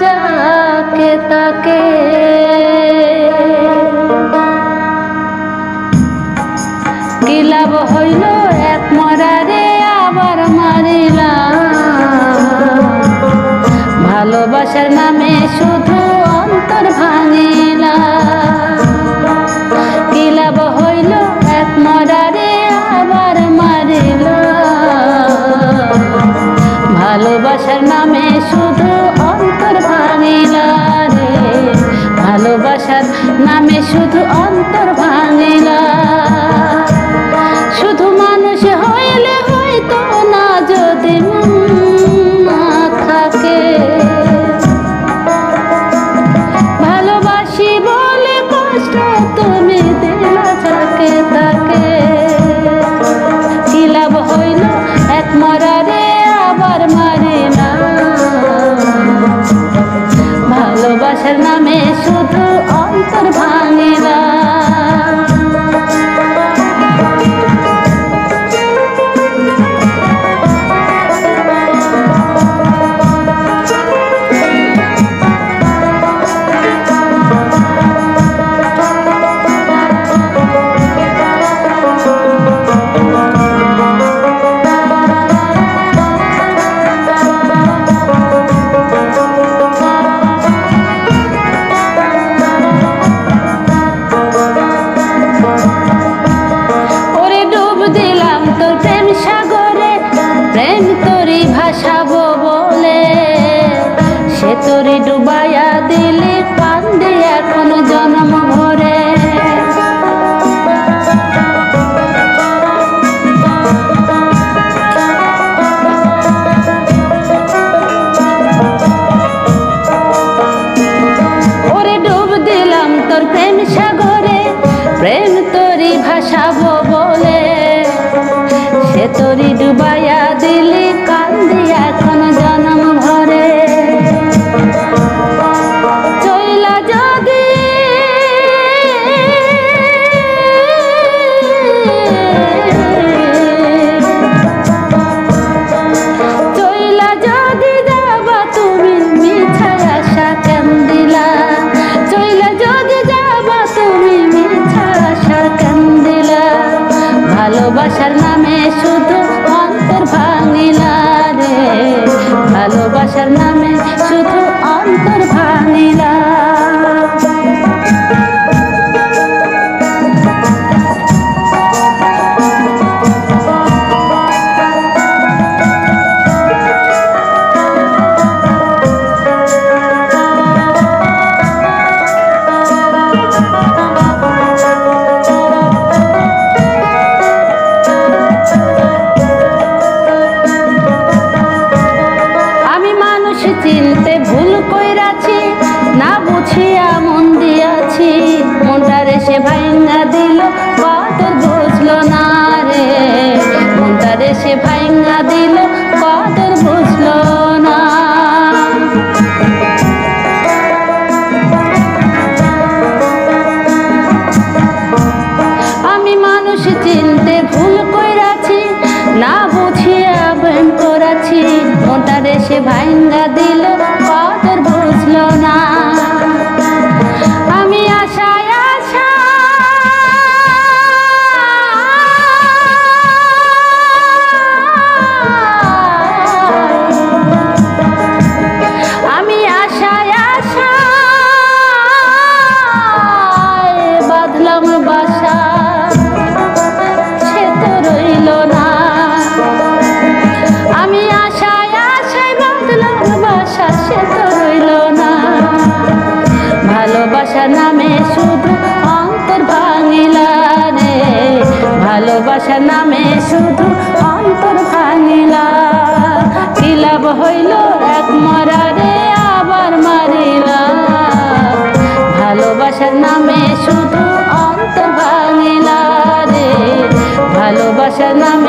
যাকে তাকে কি লাভ হইল এক মরারে আবার মারিলাম ভালোবাসার নামে শুধু অন্তর ভাঙিলা কি লাভ হইল এক মরারে আবার মারিল ভালোবাসার নামে শুধু অন্তর শুধু অন্তর তোরি ডুবাইয়া দিলি, কান্দি এখন জন্ম ভরে চইলা যদি চইলা যদি যাবা তুমি মিছাই আশা কেন দিলা চইলা যদি যাবা তুমি মিছা আশা কেন দিলা ভালোবাসার ভালোবাসার বুঝিয়া মন দিয়াছি, মনটারে সে ভাইঙ্গা দিল কদর বুঝলো না রে। মনটারে সে ভাইঙ্গা দিল কদর বুঝলো না। আমি মানুষ চিনতে ভুল কইরাছি, না বুঝিয়া বেন করাছি, মনটারে সে ভাইঙ্গা ভালোবাসা নামে শুধু অন্তর ভাঙিলা রে। ভালোবাসা নামে শুধু অন্তর ভাঙিলা। কিলাব হইল এক মরা রে, আবার মারিলা। ভালোবাসার নামে শুধু অন্তর ভাঙিলা রে। ভালোবাসার নামে